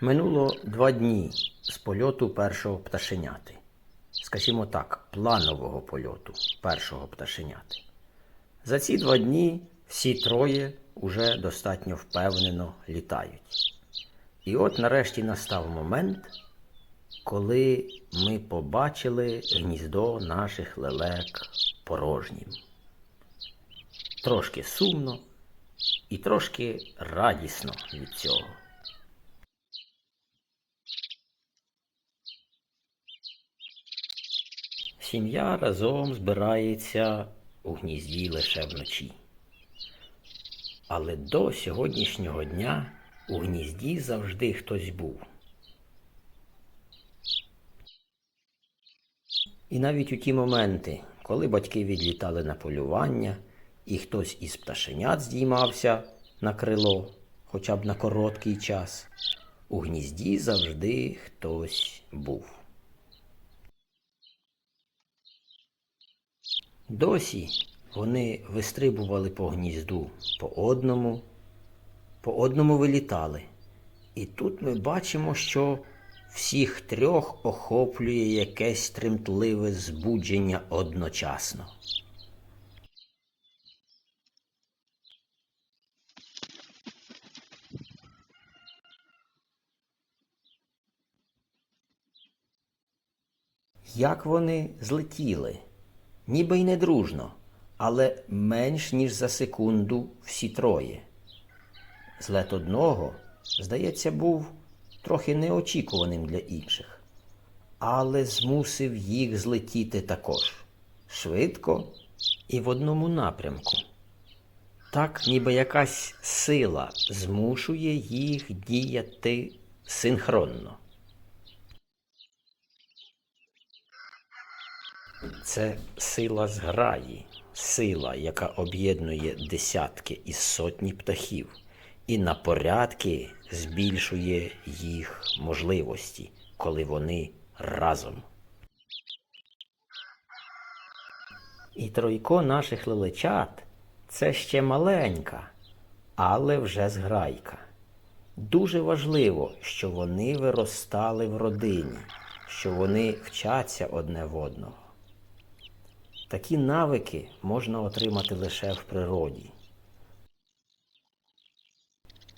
Минуло два дні з польоту першого пташеняти. Скажімо так, планового польоту першого пташеняти. За ці два дні всі троє уже достатньо впевнено літають. І от нарешті настав момент, коли ми побачили гніздо наших лелек порожнім. Трошки сумно і трошки радісно від цього. Сім'я разом збирається у гнізді лише вночі. Але до сьогоднішнього дня у гнізді завжди хтось був. І навіть у ті моменти, коли батьки відлітали на полювання, і хтось із пташенят здіймався на крило, хоча б на короткий час, у гнізді завжди хтось був. Досі вони вистрибували по гнізду по одному, по одному вилітали. І тут ми бачимо, що всіх трьох охоплює якесь тремтливе збудження одночасно. Як вони злетіли? Ніби й не дружно, але менш ніж за секунду всі троє. Злет одного, здається, був трохи неочікуваним для інших, але змусив їх злетіти також швидко і в одному напрямку. Так, ніби якась сила змушує їх діяти синхронно. Це сила зграї, сила, яка об'єднує десятки і сотні птахів, і на порядки збільшує їх можливості, коли вони разом. І тройко наших лелечат це ще маленька, але вже зграйка. Дуже важливо, що вони виростали в родині, що вони вчаться одне в одного. Такі навики можна отримати лише в природі.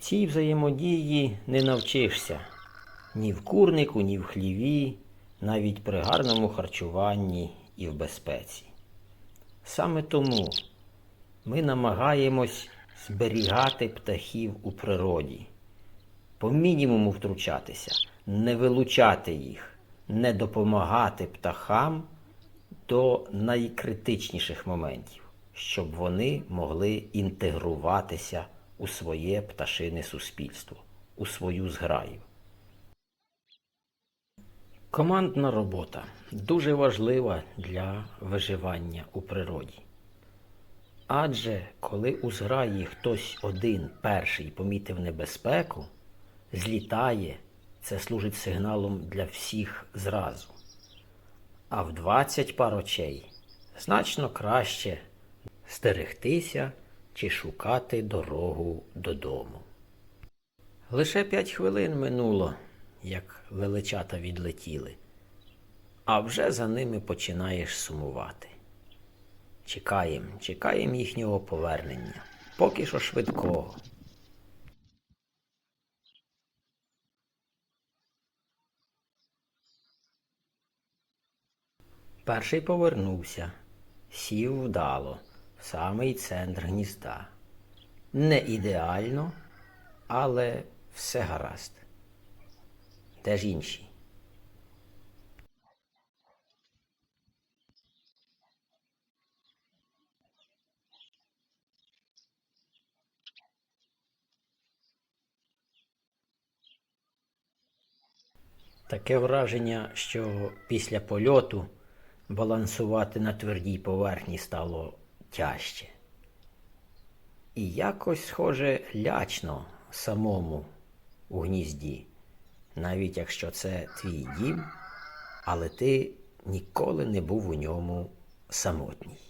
Цій взаємодії не навчишся ні в курнику, ні в хліві, навіть при гарному харчуванні і в безпеці. Саме тому ми намагаємось зберігати птахів у природі, по мінімуму втручатися, не вилучати їх, не допомагати птахам до найкритичніших моментів, щоб вони могли інтегруватися у своє пташине суспільство, у свою зграю. Командна робота дуже важлива для виживання у природі. Адже коли у зграї хтось один перший помітив небезпеку, злітає, це служить сигналом для всіх зразу. А в 20 пар очей значно краще стерегтися чи шукати дорогу додому. Лише п'ять хвилин минуло, як величата відлетіли, а вже за ними починаєш сумувати. Чекаємо, чекаємо їхнього повернення, поки що швидкого. Перший повернувся, сів вдало, в самий центр гнізда. Не ідеально, але все гаразд. Де ж інші? Таке враження, що після польоту балансувати на твердій поверхні стало тяжче. І якось, схоже, лячно самому у гнізді, навіть якщо це твій дім, але ти ніколи не був у ньому самотній.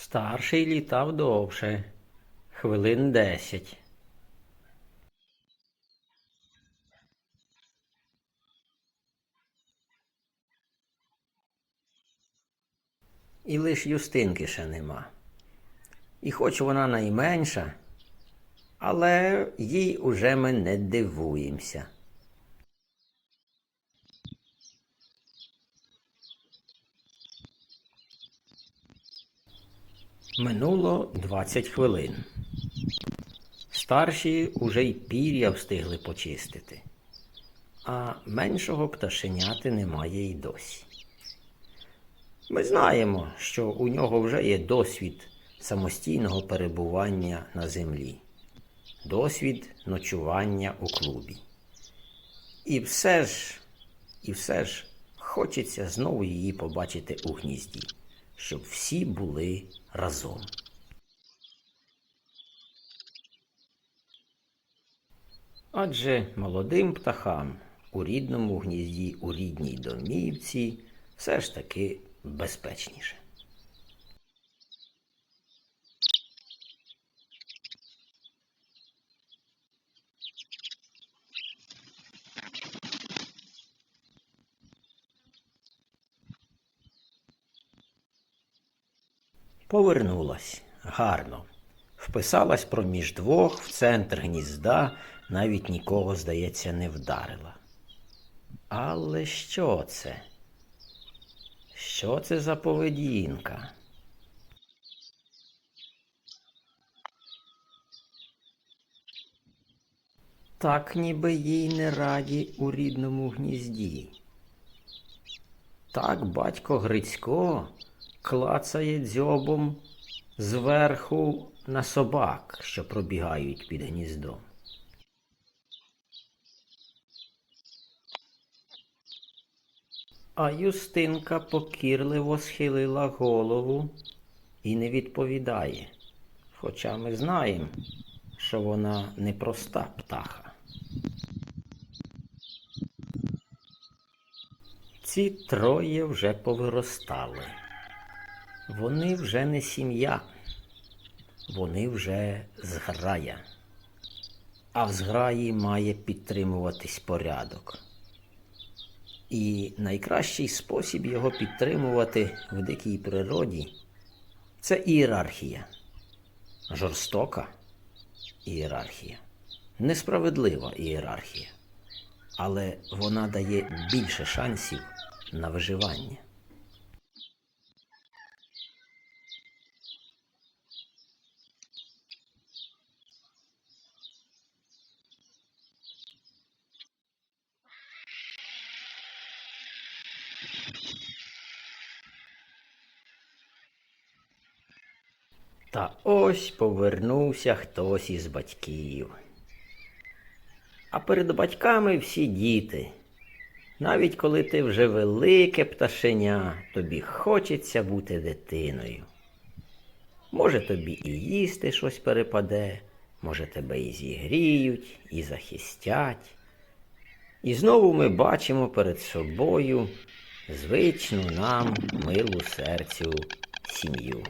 Старший літав довше, хвилин десять. І лиш Юстинки ще нема. І хоч вона найменша, але їй уже ми не дивуємося. Минуло 20 хвилин. Старші уже й пір'я встигли почистити, а меншого пташеняти немає й досі. Ми знаємо, що у нього вже є досвід самостійного перебування на землі, досвід ночування у клубі. І все ж, і все ж хочеться знову її побачити у гнізді, щоб всі були разом. Адже молодим птахам у рідному гнізді, у рідній домівці все ж таки безпечніше. Повернулась гарно. Вписалась проміж двох в центр гнізда, навіть нікого, здається, не вдарила. Але що це? Що це за поведінка? Так ніби їй не раді у рідному гнізді. Так батько Грицько клацає дзьобом зверху на собак, що пробігають під гніздом. А Юстинка покірливо схилила голову і не відповідає, хоча ми знаємо, що вона непроста птаха. Ці троє вже повиростали. Вони вже не сім'я, вони вже зграя. А в зграї має підтримуватись порядок. І найкращий спосіб його підтримувати в дикій природі це ієрархія. Жорстока ієрархія, несправедлива ієрархія, але вона дає більше шансів на виживання. Та ось повернувся хтось із батьків. А перед батьками всі діти. Навіть коли ти вже велике пташеня, тобі хочеться бути дитиною. Може, тобі і їсти щось перепаде, може, тебе і зігріють, і захистять. І знову ми бачимо перед собою звичну нам милу серцю сім'ю.